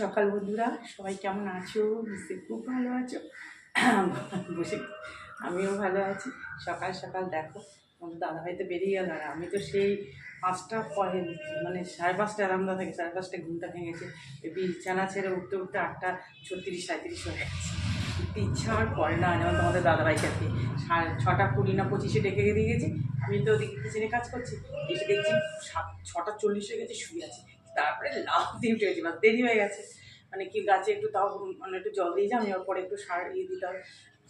সকাল বন্ধুরা, সবাই কেমন আছো? নিশ্চয়ই খুব ভালো আছো। বসে আমিও ভালো আছি। সকাল সকাল দেখো আমাদের দাদাভাই তো বেরিয়ে গেল আর আমি তো সেই পাঁচটা পরে মানে সাড়ে পাঁচটা আরামদা থেকে সাড়ে পাঁচটায় ঘুমটা ভেঙেছে বিছানা ছেড়ে উঠতে উঠতে আটটা ছত্রিশ সাঁত্রিশ হয়ে গেছে। উঠতে ইচ্ছা আর করে না, যেমন তোমাদের দাদাভাইকে আর সাড়ে ছটা কুড়ি না পঁচিশে ডেকে দিয়ে গেছি, আমি তো ওদিকে কিচেনে কাজ করছি, এসে দেখছি সাত, ছটা চল্লিশ হয়ে গেছে, শুয়ে আছে। তারপরে লাভ দিয়ে উঠে গেছি বা দেরি হয়ে গেছে। মানে কি গাছে একটু তাও মানে একটু জল দিয়ে যাও আমি পরে একটু সার দিয়ে দিতে হবে,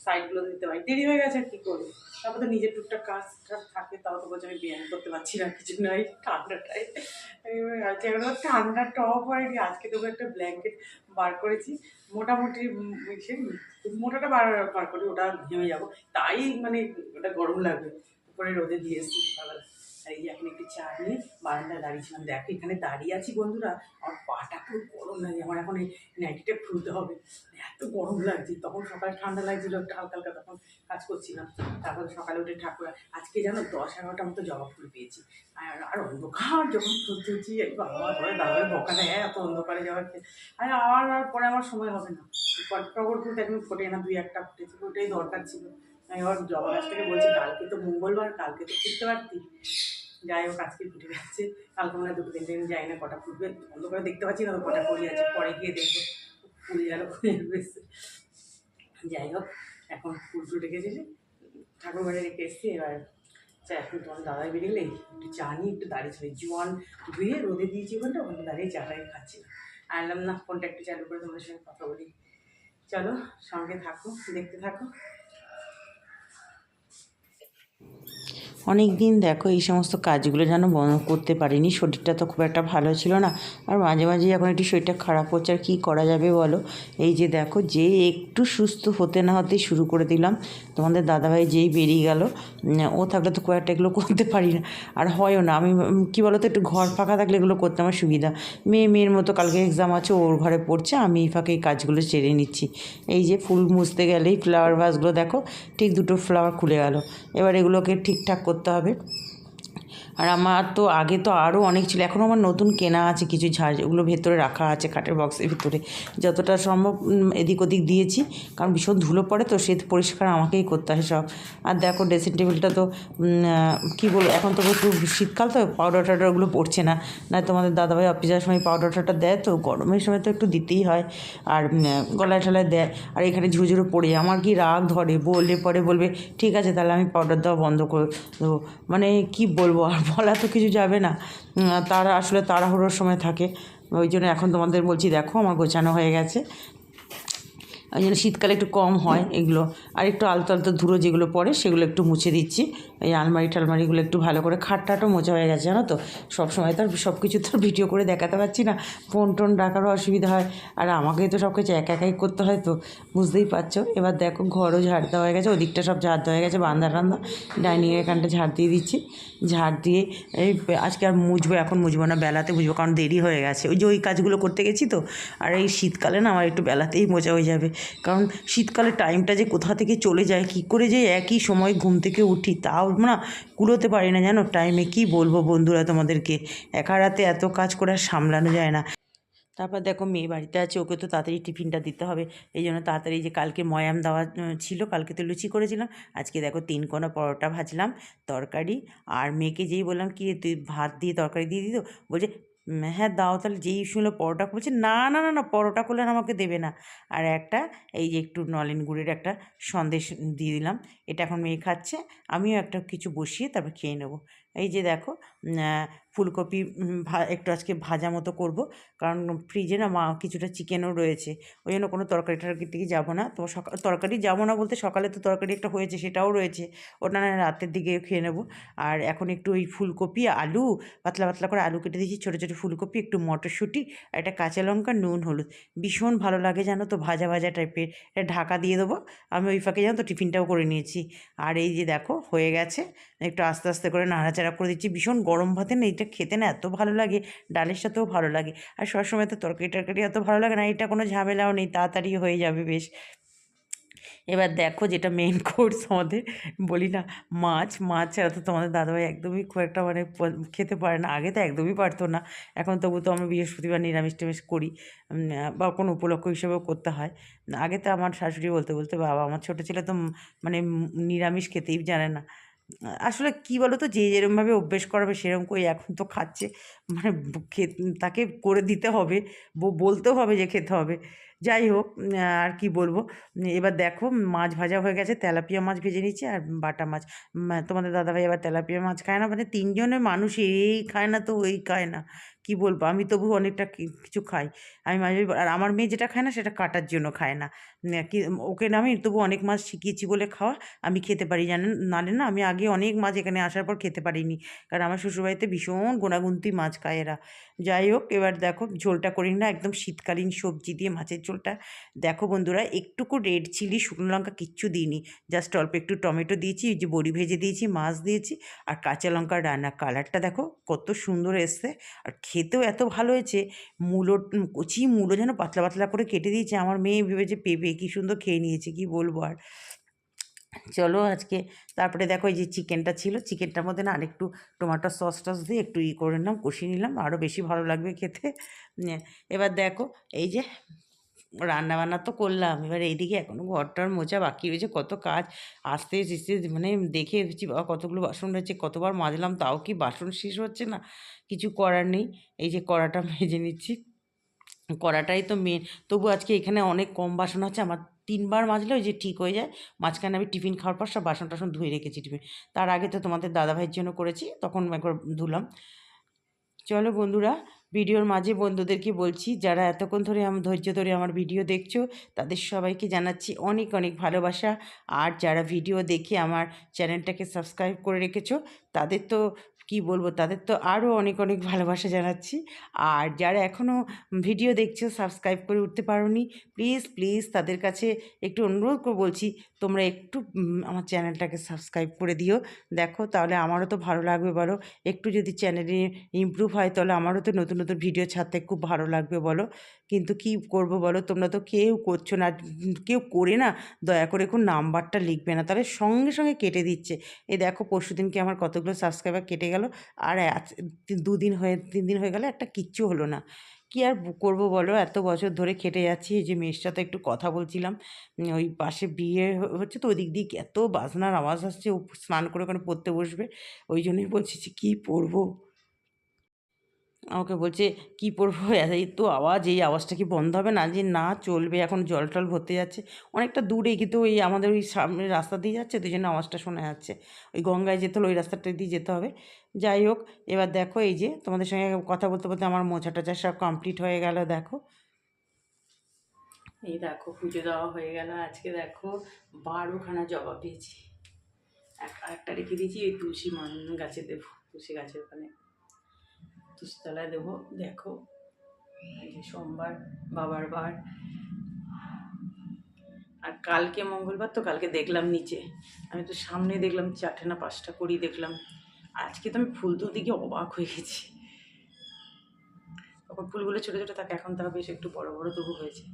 সাইডগুলো দিতে পারি দেরি হয়ে গেছে কী করব তারপর তো নিজের টুকটাক কাজ টাজ থাকে, তাও তো বলছে আমি ব্যায়াম করতে পারছি না, কিছু নয় ঠান্ডাটাই। এখন ঠান্ডা টপ হয়নি, আজকে তবু একটা ব্ল্যাঙ্কেট বার করেছি। মোটামুটি মোটাটা বার বার করি, ওটা ঘেমে যাব। তাই মানে ওটা গরম লাগবে, উপরে রোদে দিয়ে এসেছি সকালবেলা আর এই যে এখন একটু চা নিয়ে বারান্দায় দাঁড়িয়েছিলাম। দেখো, এখানে দাঁড়িয়ে আছি বন্ধুরা। আমার পাটা খুব গরম লাগে। আমার এখন এই নাইটিটা খুলতে হবে। এত গরম লাগছে। তখন সকালে ঠান্ডা লাগছিল, একটু হালকা হালকা তখন কাজ করছিলাম। তারপরে সকালে উঠে ঠাকুর আজকে জানো, দশ এগারোটা মতো জবা ফুল পেয়েছি। আর আর অন্ধকার যখন তুলছি এই বাবা ধরে বকা দেয়। এত অন্ধকারে যাওয়ার আর আর পরে আমার সময় হবে না। টগর ফুল তো একদম ফোটে না, দুই একটা ফুটেছে ওটাই দরকার ছিল। আমি আবার জবা গাছটাকে বলছি, কালকে তো মঙ্গলবার, কালকে তো ফুটতে পারতি যাই হোক, আজকে ফুটে গেছে কালকে দুটো তিনটে দিন যাই না, কটা ফুটবে? বন্ধ করে দেখতে পাচ্ছি না, কটা ফুলই আছে পরে গিয়ে দেখব। ফুল গেল ফুলে বেশি যাই হোক, এখন ফুল টুল রেখেছি ঠাকুর ঘরে রেখে এসেছি। এবার চা এখন তোমার দাদাই বেরিয়ে একটু চা নিয়ে একটু দাঁড়িয়ে ছিল। জোয়ান ধুয়ে রোদে দিয়েছি ওখানটা ওখানে দাঁড়িয়ে চাটাই খাচ্ছি। আনলাম না, ফোনটা একটু চালু করে তোমাদের সঙ্গে কথা বলি। চলো, সঙ্গে থাকো, দেখতে থাকো। অনেক দিন দেখো এই সমস্ত কাজগুলো যেন বন্ধ করতে পারিনি। শরীরটা তো খুব একটা ভালো ছিল না। আর মাঝে মাঝে এখন একটু শরীরটা খারাপ হচ্ছে। আর কী করা যাবে বলো? এই যে দেখো, যে একটু সুস্থ হতে না হতেই শুরু করে দিলাম। তোমাদের দাদাভাই যেই বেরিয়ে গেল ও থাকলে তো খুব একটা এগুলো করতে পারি না। আর হয়ও না। আমি কী বলো তো একটু ঘর ফাঁকা থাকলে এগুলো করতে আমার সুবিধা। মেয়ে, মেয়ের মতো কালকে এক্সাম আছে, ওর ঘরে পড়ছে। আমি এই ফাঁকে এই কাজগুলো সেরে নিচ্ছি। এই যে ফুল মুছতে গেলেই ফ্লাওয়ার ভাসগুলো দেখো, ঠিক দুটো ফ্লাওয়ার খুলে গেল। এবার এগুলোকে ঠিকঠাক করতে হবে আর আমার তো আগে তো আরও অনেক ছিল। এখনও আমার নতুন কেনা আছে কিছু ঝাড় ওগুলো ভেতরে রাখা আছে খাটের বক্সের ভিতরে। যতটা সম্ভব এদিক ওদিক দিয়েছি, কারণ ভীষণ ধুলো পড়ে তো, সে পরিষ্কার আমাকেই করতে হয় সব। আর দেখো ড্রেসিং টেবিলটা তো কী বলব, এখন তো প্রচুর শীতকাল তো পাউডার টাউডারগুলো পড়ছে না। না, তোমাদের দাদাভাই অফিস যাওয়ার সময় পাউডার টাউডার দেয় তো, গরমের সময় তো একটু দিতেই হয়। আর গলায় টলায় দেয়। আর এখানে ঝুঝুরো পড়ে, আমার কি রাগ ধরে বললে পরে বলবে, ঠিক আছে, তাহলে আমি পাউডার দেওয়া বন্ধ করে দেবো। মানে কি বলব আর বলা তো কিছু যাবে না। তারা আসলে তাড়াহুড়োর সময় থাকে। ওই জন্য এখন তোমাদের বলছি, দেখো, আমার গোছানো হয়ে গেছে। জন্য শীতকালে একটু কম হয় এগুলো। আর একটু আলতো আলতো ধুলো যেগুলো পড়ে সেগুলো একটু মুছে দিচ্ছি। এই আলমারি টালমারিগুলো একটু ভালো করে খাটটাটও মোছা হয়ে গেছে, জানো তো? সব সময় তো আর সব কিছু তো ভিডিও করে দেখাতে পারছি না। ফোন টোন রাখারও অসুবিধা হয়। আর আমাকেই তো সব কিছু একা একাই করতে হয় তো, বুঝতেই পারছ? এবার দেখো ঘরও ঝাড় দেওয়া হয়ে গেছে, ওদিকটা সব ঝাড় দেওয়া হয়ে গেছে, বান্দা টান্দা। ডাইনিংয়ের এখানটা ঝাড় দিয়ে দিচ্ছি। ঝাড় দিয়ে এই আজকে আর মুছবো, এখন মুছবো না, বেলাতে মুছবো, কারণ দেরি হয়ে গেছে। ওই যে ওই কাজগুলো করতে গেছি তো, আর এই শীতকালে না আমার একটু বেলাতেই মোচা হয়ে যাবে। কারণ শীতকালে টাইমটা যে কোথা থেকে চলে যায় কী করে যে একই সময় ঘুম থেকে উঠি তাও না কুলোতে পারি না জানো? টাইমে কি বলব বন্ধুরা তোমাদেরকে? একা রাতে এত কাজ করে সামলানো যায় না। তারপর দেখো মেয়ে বাড়িতে আছে ওকে তো তাড়াতাড়ি টিফিনটা দিতে হবে। এই জন্য তাড়াতাড়ি যে কালকে ময়াম দেওয়া ছিল কালকে তো লুচি করেছিলাম। আজকে দেখো তিন কোনা পরোটা ভাজলাম তরকারি। আর মেয়েকে যেই বললাম কি তুই ভাত দিয়ে তরকারি দিয়ে দিত? বলছে "উম, হ্যাঁ দাও তাহলে যেই শুনলো পরোটা বলছে, না না না না, পরোটা করলে আমাকে দেবে না। আর একটা, এই যে একটু নলেন গুড়ের একটা সন্দেশ দিয়ে দিলাম, এটা এখন মেয়ে খাচ্ছে, আমিও একটা কিছু বসিয়ে তারপর খেয়ে নেব। এই যে দেখো ফুলকপি একটু আজকে ভাজা মতো করব। কারণ ফ্রিজে না মা, কিছুটা চিকেনও রয়েছে। ওই জন্য কোনো তরকারি টরকারির দিকে যাব না। তো সকাল তরকারি যাব না বলতে সকালে তো তরকারি একটা হয়েছে, সেটাও রয়েছে। ওটা না রাতের দিকে খেয়ে নেব। আর এখন একটু ওই ফুলকপি, আলু, পাতলা পাতলা করে আলু কেটে দিয়েছি, ছোটো ছোটো ফুলকপি, একটু মটরশুঁটি, আর একটা কাঁচা লঙ্কা, নুন, হলুদ। ভীষণ ভালো লাগে জানো তো, ভাজা ভাজা টাইপের এটা ঢাকা দিয়ে দেবো। আমি ওই ফাঁকে জানো তো, টিফিনটাও করে নিয়েছি। আর এই যে দেখো, হয়ে গেছে। একটু আস্তে আস্তে করে নাড়াচাড়া করে দিচ্ছি। ভীষণ গরম ভাতে না এটা খেতে না এত ভালো লাগে, ডালের সাথেও ভালো লাগে। আর সবসময় তো তরকারি টরকারি এত ভালো লাগে না, এটা কোনো ঝামেলাও নেই, তাড়াতাড়ি হয়ে যাবে বেশ। এবার দেখো যেটা মেন কোর্স আমাদের, বলি না, মাছ মাছ ছাড়া তো তোমাদের দাদাভাই একদমই খুব একটা মানে খেতে পারে না, আগে তো একদমই পারতো না, এখন তবু তো আমরা বৃহস্পতিবার নিরামিষ টিরামিষ করি বা কোনো উপলক্ষ হিসেবেও করতে হয়। আগে তো আমার শাশুড়ি বলতে বলতে বাবা, আমার ছোটো ছেলে তো মানে নিরামিষ খেতেই জানে না। আসলে কি বলো তো যে যেরমভাবে অভ্যেস করাবে সেরকম করে এখন তো খাচ্ছে। মানে তাকে করে দিতে হবে বলতেও হবে যে খেতে হবে। যাই হোক আর কি বলব? এবার দেখো, মাছ ভাজা হয়ে গেছে, তেলাপিয়া মাছ ভেজে নিচ্ছি আর বাটা মাছ। তোমাদের দাদাভাই এবার তেলাপিয়া মাছ খায় না? মানে তিনজনের মানুষ এই খায় না তো ওই খায় না। কি বলব? আমি তবু অনেকটা কিছু খাই। আমি মাঝে আর আমার মেয়ে যেটা খায় না, সেটা কাটার জন্য খায় না। কি, ওকে না আমি তবু অনেক মাছ শিখিয়েছি বলে খাওয়া আমি খেতে পারি। জানেন, নালে না আমি আগে অনেক মাছ এখানে আসার পর খেতে পারিনি। কারণ আমার শ্বশুরবাড়িতে ভীষণ গোনাগুন্তি মাছ খায় এরা। যাই হোক, এবার দেখো ঝোলটা করি না, একদম শীতকালীন সবজি দিয়ে মাছের ঝোলটা। দেখো বন্ধুরা, একটুকু রেড চিলি শুকনো লঙ্কা কিচ্ছু দিইনি। জাস্ট অল্প একটু টমেটো দিয়েছি যে বড়ি ভেজে দিয়েছি, মাছ দিয়েছি, আর কাঁচা লঙ্কার রান্না কালারটা দেখো কত সুন্দর এসছে। আর খেতেও এত ভালো হয়েছে। মূলো কচি মূলো যেন পাতলা পাতলা করে কেটে দিয়েছে। আমার মেয়ে ভেবেছে পেঁপে, কী সুন্দর খেয়ে নিয়েছে, কি বলব আর। চলো আজকে তারপরে দেখো এই যে চিকেনটা ছিল, চিকেনটার মধ্যে না আরেকটু টমাটো সস টস দিয়ে একটু ই করে নিলাম, কষিয়ে নিলাম আরও বেশি ভালো লাগবে খেতে। এবার দেখো এই যে রান্না বান্না তো করলাম। এবার এইদিকে এখনও ঘরটার মোচা বাকি রয়েছে, কত কাজ। আস্তে আস্তে মানে দেখে এসেছি কতগুলো বাসন রয়েছে, কতবার মাজলাম, তাও কি বাসন শেষ হচ্ছে না? কিছু করার নেই। এই যে কড়াটা মেজে নিচ্ছি। কড়াটাই তো মেন তবু আজকে এখানে অনেক কম বাসন আছে, আমার তিনবার মাজলে ওই যে ঠিক হয়ে যায়। মাঝখানে আমি টিফিন খাওয়ার পর সব বাসন টাসন ধুয়ে রেখেছি টিফিন। তার আগে তো তোমাদের দাদাভাইয়ের জন্য করেছি, তখন একবার ধুলাম। চলো বন্ধুরা ভিডিওর মাঝে বন্ধুদেরকে বলছি, যারা এতক্ষণ ধরে আমার ধৈর্য ধরে আমার ভিডিও দেখছ, তাদের সবাইকে জানাচ্ছি অনেক অনেক ভালোবাসা। আর যারা ভিডিও দেখে আমার চ্যানেলটাকে সাবস্ক্রাইব করে রেখেছো, তাদের তো কি বলব, তাদের তো আরও অনেক অনেক ভালোবাসা জানাচ্ছি। আর যারা এখনও ভিডিও দেখছ সাবস্ক্রাইব করে উঠতে পারোনি প্লিজ প্লিজ তাদের কাছে একটু অনুরোধ করে বলছি, তোমরা একটু আমার চ্যানেলটাকে সাবস্ক্রাইব করে দিও। দেখো, তাহলে আমারও তো ভালো লাগবে বলো। একটু যদি চ্যানেলে ইমপ্রুভ হয়, তাহলে আমারও তো নতুন নতুন ভিডিও ছাড়তে খুব ভালো লাগবে বলো। কিন্তু কি করব বলো? তোমরা তো কেউ করছ না। কেউ করে না। দয়া করে কোন নাম্বারটা লিখবে না। তাহলে সঙ্গে সঙ্গে কেটে দিচ্ছে। এ দেখো পরশু দিনকে আমার কতগুলো সাবস্ক্রাইবার কেটে গেল? আর দুদিন হয়ে, তিন দিন হয়ে গেলে, একটা কিচ্ছু হলো না। কি আর করব বলো? এত বছর ধরে খেটে যাচ্ছি। এই যে মেয়ের সাথে একটু কথা বলছিলাম। ওই পাশে বিয়ে হচ্ছে তো ওই দিক এত বাজনার আওয়াজ আসছে। ও স্নান করে ওখানে পড়তে বসবে। ওই জন্যই বলছি যে কী পরবো আমাকে বলছে, কী পরবো? এই তো আওয়াজ, এই আওয়াজটা কি বন্ধ হবে না? যে না, চলবে, এখন জল টল ভরতে যাচ্ছে। অনেকটা দূরে কিন্তু ওই আমাদের ওই সামনে রাস্তা দিয়ে যাচ্ছে, তো জন্য আওয়াজটা শোনা যাচ্ছে। ওই গঙ্গায় যেতে হলে ওই রাস্তাটা দিয়ে যেতে হবে। যাই হোক, এবার দেখো এই যে তোমাদের সঙ্গে কথা বলতে বলতে আমার মোছা টোচা সব কমপ্লিট হয়ে গেল, দেখো। এই দেখো, পুজো দেওয়া হয়ে গেল। আজকে দেখো বারোখানা জবা পেয়েছি। এক একটা রেখে দিয়েছি ওই তুলসী মান গাছে দেবো, তুলসী গাছের ওখানে। তুলসীতলায় দেবো। দেখো যে সোমবার, বাবার বার। আর কালকে মঙ্গলবার তো কালকে দেখলাম নিচে। আমি তো সামনে দেখলাম চারটে না পাঁচটা করি দেখলাম। আজকে তো আমি ফুল তুলতে গিয়ে অবাক হয়ে গেছি। তখন ফুলগুলো ছোটো ছোটো থাকে, এখন তাও বেশ একটু বড় বড় তবু হয়েছে।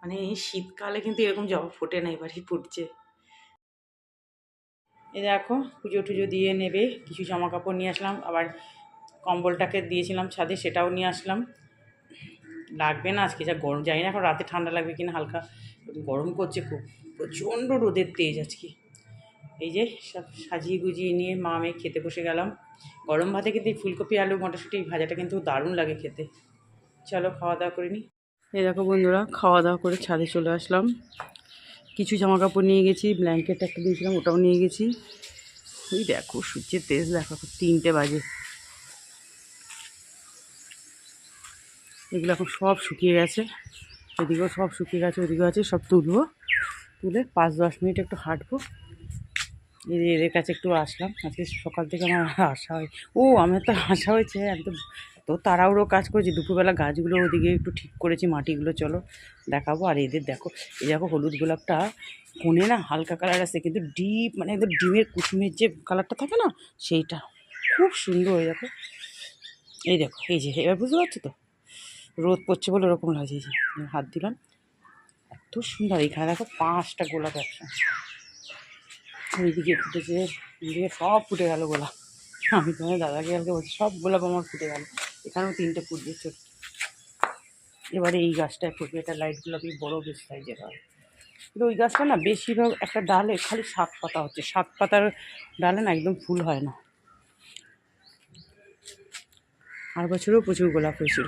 মানে শীতকালে কিন্তু এরকম জবা ফোটে না, এবারই ফুটছে। এই দেখো, পুজো টুজো দিয়ে নেবে, কিছু জামা কাপড় নিয়ে আসলাম। আবার কম্বলটাকে দিয়েছিলাম ছাদে, সেটাও নিয়ে আসলাম। লাগবে না আজকে, যা গরম, জানি না এখন রাতে ঠান্ডা লাগবে কিনা, হালকা গরম করছে খুব, প্রচণ্ড রোদের তেজ আজকে। এই যে সব সাজিয়ে গুজিয়ে নিয়ে মা আমি খেতে বসে গেলাম। গরম ভাতে কিন্তু এই ফুলকপি, আলু, মটরশুঁটি ভাজাটা কিন্তু দারুণ লাগে খেতে। চলো খাওয়া দাওয়া করে নিই এই দেখো বন্ধুরা, খাওয়া দাওয়া করে ছাদে চলে আসলাম। কিছু জামা কাপড় নিয়ে গেছি ব্ল্যাঙ্কেট একটা দিয়েছিলাম ওটাও নিয়ে গেছি। ওই দেখো, সূর্যের তেজ, দেখো, তিনটে বাজে। এগুলো এখন সব শুকিয়ে গেছে। এদিকেও সব শুকিয়ে গেছে, ওদিকেও আছে, সব তুলবো। তুলে পাঁচ দশ মিনিট একটু হাঁটবো। এদের কাছে একটু আসলাম। আজকে সকাল থেকে আমার আসা হয় ও, আমার তো আসা হয়েছে, একদম। তো তাড়াহুড়ো কাজ করেছি। দুপুরবেলা গাছগুলো ওদিকে একটু ঠিক করেছি, মাটিগুলো চলো দেখাবো। আর এদের দেখো, এই দেখো হলুদ গোলাপটা কোণে না হালকা কালার আছে কিন্তু ডিপ মানে একদম ডিমের কুসুমের যে কালারটা থাকে না, সেইটা। খুব সুন্দর, এই দেখো। এই দেখো, এই যে, এবার বুঝতে পারছ তো? রোদ পড়ছে বলে ওরকম যে হাত দিলাম। এত সুন্দর এখানে দেখো পাঁচটা গোলাপ একসঙ্গে। ওইদিকে ফুটেছে এদিকে সব ফুটে গেল গোলাপ। আমি তোমার দাদাকে কালকে বলছি, সব গোলাপ আমার ফুটে গেল। এখানেও তিনটে ফুটবে ছোট এবারে এই গাছটায় ফুটবে, এটা লাইট গোলাপি বড় বেশ সাইজের হয়। কিন্তু ওই গাছটা না বেশিরভাগ একটা ডালে খালি সাত পাতা হচ্ছে। সাত পাতার ডালে না একদম ফুল হয় না। আর বছরও প্রচুর গোলাপ হয়েছিল।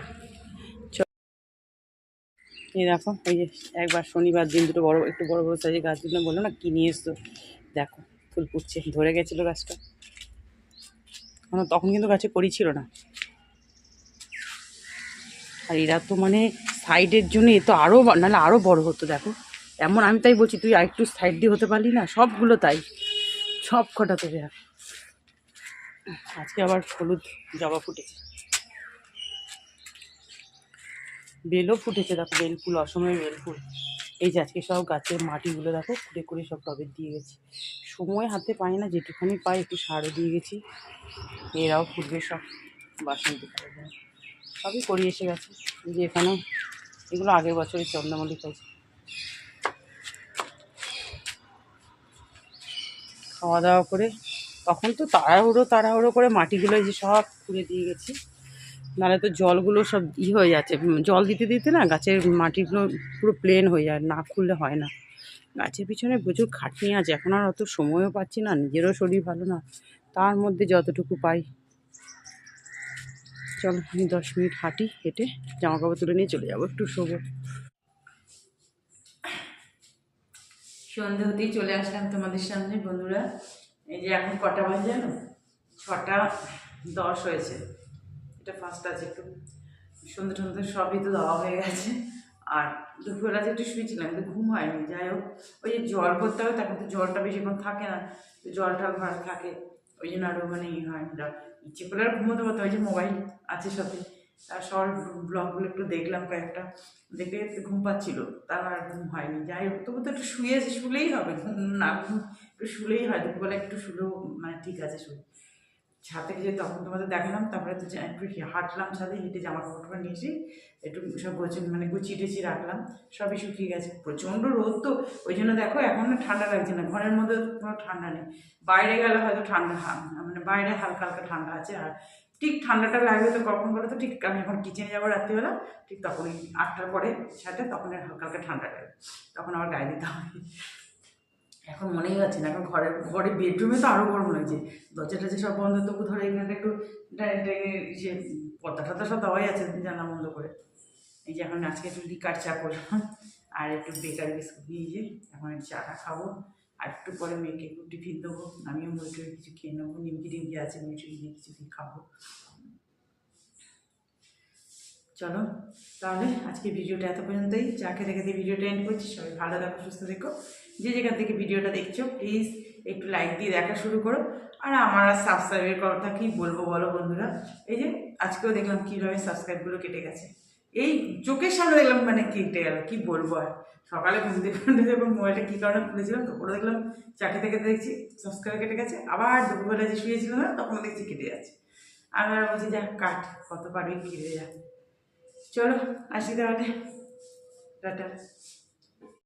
এই দেখো, এই যে একবার শনিবার দিন দুটো বড়, একটু বড় বড় সাইজের গাছগুলো বলল না, কি নিয়ে এসছো? দেখো, ফুল ফুটছে, ধরে গেছিল গাছটা। মানে তখন কিন্তু গাছে করি ছিল না। আর এরা তো মানে সাইডের জন্য, এ তো আরও নাহলে আরও বড় হতো, দেখো। এমন, আমি তাই বলছি, তুই আরেকটু সাইড দিয়ে হতে পারলি না? সবগুলো তাই। সব কটা তো দেখ আজকে আবার হলুদ জবা ফুটেছে। বেলও ফুটেছে, দেখো বেল ফুল, অসময়ে বেল ফুল। এই যে আজকে সব গাছের মাটিগুলো দেখো, খুঁড়ে করে সব টবে দিয়ে গেছি। সময় হাতে পাই না যেটুখানি পাই একটু সারও দিয়ে গেছি। এরাও ফুটবে সব, বাসন্তী সবই করিয়ে এসে গেছে। যে এখানে, এগুলো আগের বছরের চন্দ্রমল্লিক হয়েছে। খাওয়া দাওয়া করে, তখন তো তাড়াহুড়ো তাড়াহুড়ো করে মাটিগুলো যে সব খুঁড়ে দিয়ে গেছি। নাহলে তো জলগুলো সব ই হয়ে যাচ্ছে। জল দিতে দিতে না গাছের মাটিগুলো পুরো প্লেন হয়ে যায়, না খুললে হয় না। গাছের পিছনে প্রচুর খাটনি আছে, এখন আর অত সময়ও পাচ্ছি না, নিজেরও শরীর ভালো না, তার মধ্যে যতটুকু পাই। চলো, আমি দশ মিনিট হাঁটি, হেঁটে জামা কাপড় তুলে নিয়ে চলে যাব, একটু শোবো। সন্ধে হতেই চলে আসলাম তোমাদের সামনে, বন্ধুরা। এই যে এখন কটা বাজে জানো? ছটা দশ হয়েছে। এটা ফার্স্ট আছে একটু সন্ধ্যে টন্ধে সবই তো দেওয়া হয়ে গেছে। আর দুপুরবেলা যে একটু শুয়েছিলাম, কিন্তু ঘুম হয়নি, যাই হোক। ওই যে জল করতে হবে তখন তো জলটা বেশিক্ষণ থাকে না, তো জলটা ঘর থাকে। ওই জন্য আরও মানে ই হয় না। ইচ্ছে করে আর ঘুমোতে পারতো ওই যে মোবাইল আছে সাথে। তার শর্ট ব্লগগুলো একটু দেখলাম কয়েকটা। দেখে একটু ঘুম পাচ্ছিল তার আর ঘুম হয়নি। যাই হোক, তবু তো একটু শুয়ে শুলেই হবে, ঘুম না ঘুম একটু শুলেই হয়। দুপুরবেলা একটু শুলেও মানে ঠিক আছে শুলে ছাদ থেকে যে তখন তোমাদের দেখালাম, তারপরে তো একটু হাঁটলাম ছাদে, হেঁটে জামা কাপড় টাপড় নিয়ে এসে একটু সব গোছ- মানে গুছিয়ে টেছিয়ে রাখলাম, সবই শুকিয়ে গেছে। প্রচণ্ড রোদ তো, ওই জন্য দেখো এখন না ঠান্ডা লাগছে না, ঘরের মধ্যে কোনো ঠান্ডা নেই। বাইরে গেলে হয়তো ঠান্ডা মানে বাইরে হালকা হালকা ঠান্ডা আছে, আর ঠিক ঠান্ডাটা লাগবে তো কখন বলো তো ঠিক আমি যখন কিচেনে যাব রাত্রিবেলা, ঠিক তখনই আটটার পরে ছাদে, তখন হালকা হালকা ঠান্ডা লাগবে তখন আবার গায়ে দিতে হবে। এখন মনেই হচ্ছে না, এখন ঘরে ঘরে বেডরুমে তো আরও গরম লাগছে। দরজা টরজা সব বন্ধ, তবু ধরে এখানটা একটু টাইনে যে পর্দা টর্দা সব দেওয়াই আছে, জানলা বন্ধ করে। এই যে এখন আজকে একটু লিকার চা করলাম, আর একটু বেকারি বিস্কুট নিয়ে যে, এখন চাটা খাব। আর একটু পরে মেয়েকে একটু টিফিন দেবো, আমিও মুড়ি কিছু খেয়ে নেব, নিমকি টিমকি আছে মুড়ি দিয়ে কিছু খাব। চলো, তাহলে আজকে ভিডিওটা এত পর্যন্তই। চা খেতে খেতে ভিডিওটা এন্ড করছি, সবাই ভালো থাকো, সুস্থ থেকো। যে যেখান থেকে ভিডিওটা দেখছ প্লিজ একটু লাইক দিয়ে দেখা শুরু করো। আর আমার আর সাবস্ক্রাইবের কথা কী বলব বলো বন্ধুরা? এই যে আজকেও দেখলাম কীভাবে সাবস্ক্রাইবগুলো কেটে গেছে। এই চোখের সামনে দেখলাম মানে কেটে গেল, কী বলব আর? সকালে ঘুম থেকে যখন মোবাইলটা কী কারণে খুলেছিলাম, তো তখন দেখলাম চাকরি থেকে দেখছি সাবস্ক্রাইব কেটে গেছে। আবার দুপুরবেলা যে শুয়েছিল না তখন দেখছি কেটে যাচ্ছে। আমি আর বলছি যা কাট কত পারবি কেটে যা চলো আসি তাহলে। টাটা।